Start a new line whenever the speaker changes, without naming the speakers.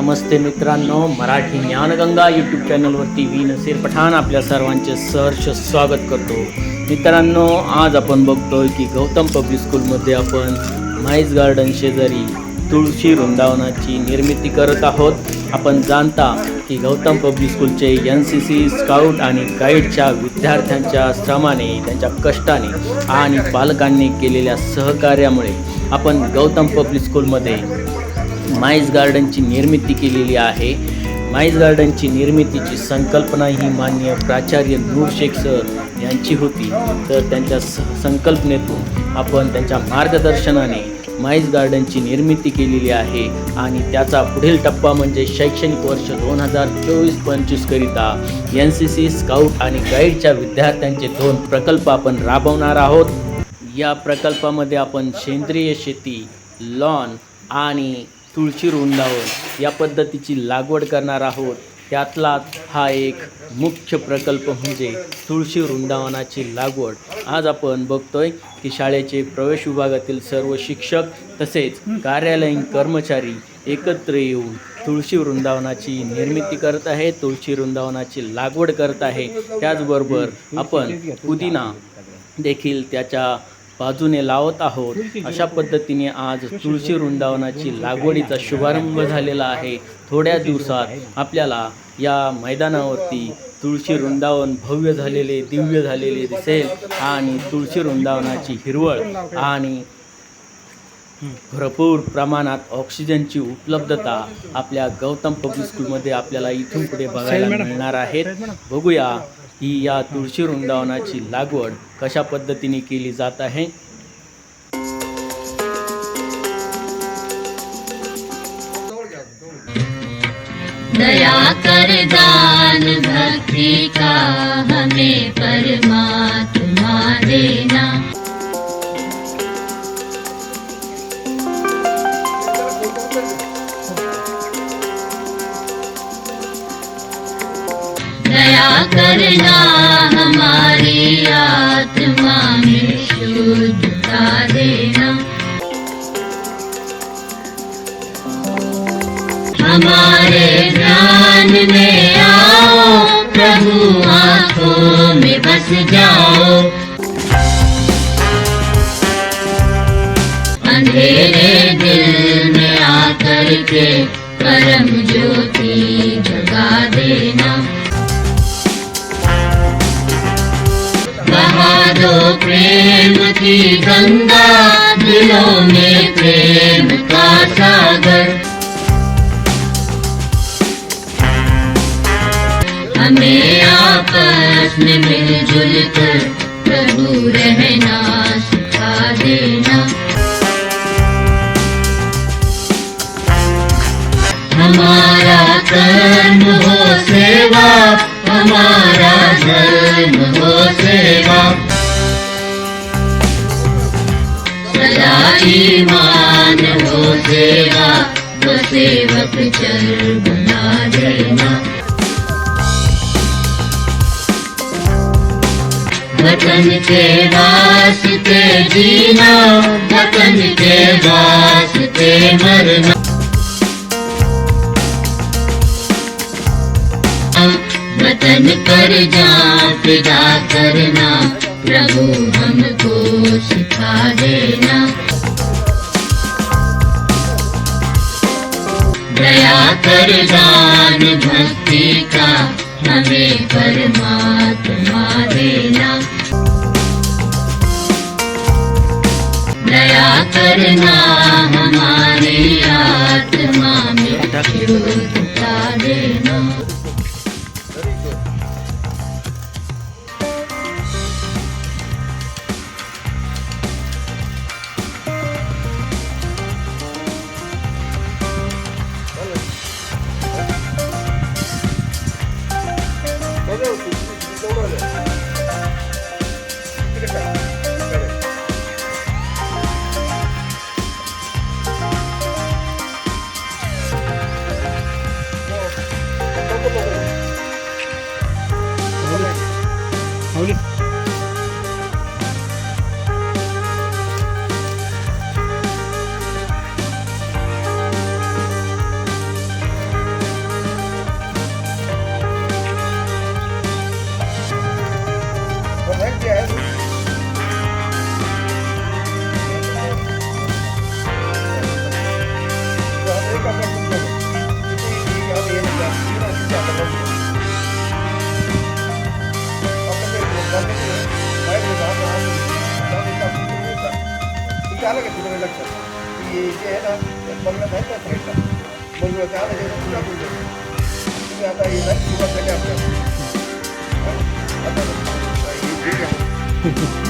नमस्ते मित्रांनो मराठी ज्ञानगंगा यूट्यूब चॅनलवरती मी नसीर पठाण आपल्या सर्वांचे सहर्ष स्वागत करतो. मित्रांनो आज आपण बघतोय की गौतम पब्लिक स्कूलमध्ये आपण माईज गार्डन शेजारी तुळशी वृंदावनाची निर्मिती करत आहोत. आपण जाणता की गौतम पब्लिक स्कूलचे एन सी सी स्काउट आणि गाईडच्या विद्यार्थ्यांच्या श्रमाने त्यांच्या कष्टाने आणि पालकांनी केलेल्या सहकार्यामुळे आपण गौतम पब्लिक स्कूलमध्ये माईज गार्डनची निर्मिती केलेली आहे. माईज गार्डनची निर्मितीची संकल्पना ही मान्य प्राचार्य नूर शेख सर यांची होती. तर त्यांच्या स संकल्पनेतून आपण त्यांच्या मार्गदर्शनाने माईज गार्डनची निर्मिती केलेली आहे आणि त्याचा पुढील टप्पा म्हणजे शैक्षणिक वर्ष दोन हजार चोवीस पंचवीसकरिता एन सी सी स्काउट आणि गाईडच्या विद्यार्थ्यांचे दोन प्रकल्प आपण राबवणार आहोत. या प्रकल्पामध्ये आपण सेंद्रिय शेती लॉन आणि तुळशी वृंदावन या पद्धतीची लागवड करणार आहोत. त्यातलाच हा एक मुख्य प्रकल्प म्हणजे तुळशी वृंदावनाची लागवड. आज आपण बघतोय की शाळेचे प्रवेश विभागातील सर्व शिक्षक तसेच कार्यालयीन कर्मचारी एकत्र येऊन तुळशी वृंदावनाची निर्मिती करत आहे तुळशी वृंदावनाची लागवड करत आहे. त्याचबरोबर आपण पुदिना देखील त्याच्या बाजूने लावत आहोत. अशा पद्धतीने आज तुळशी वृंदावनाची लागवडीचा शुभारंभ झालेला आहे. थोड्या दिवसात आपल्याला या मैदानावरती तुळशी वृंदावन भव्य झालेले दिव्य झालेले दिसेल आणि तुळशी वृंदावनाची हिरवळ आणि भरपूर प्रमाणात ऑक्सिजनची उपलब्धता आपल्या गौतम पब्लिक स्कूलमध्ये आपल्याला इथून पुढे बघायला मिळणार आहेत बघूया ही या तुळशी वृंदावनाची लागवड कशा पद्धतीने केली जात आहे?
दया कर दान भक्ति का हमें परमात्मा देना करना हमारी आत्मा में शुद्धता देना। हमारे ध्यान में आओ प्रभु आंखों में बस जाओ। अंधेरे दिल में आकर के परम ज्योति की गंगा, दिलों में प्रेम का सागर। हमें आपस में मिलजुल कर प्रभु रहना सिखा देना। हमारा कर्म हो सेवा, हमारा धर्म हो सेवा। सदा हो सेवा वो सेवक चल बना देना वतन के वास्ते जीना वतन के वास्ते मरना। वतन पर जा फिदा करना प्रभु हमको सिखा देना। दया कर दान भक्ति का हमें परमात्मा देना। दया करना हमारी आत्मा में। ते आलं का तिकडे लक्षात की
जे आहे ना बंगल्यात आहे ना साईडला बंगला ते आलं ते तुम्ही आता येणार आपल्या आता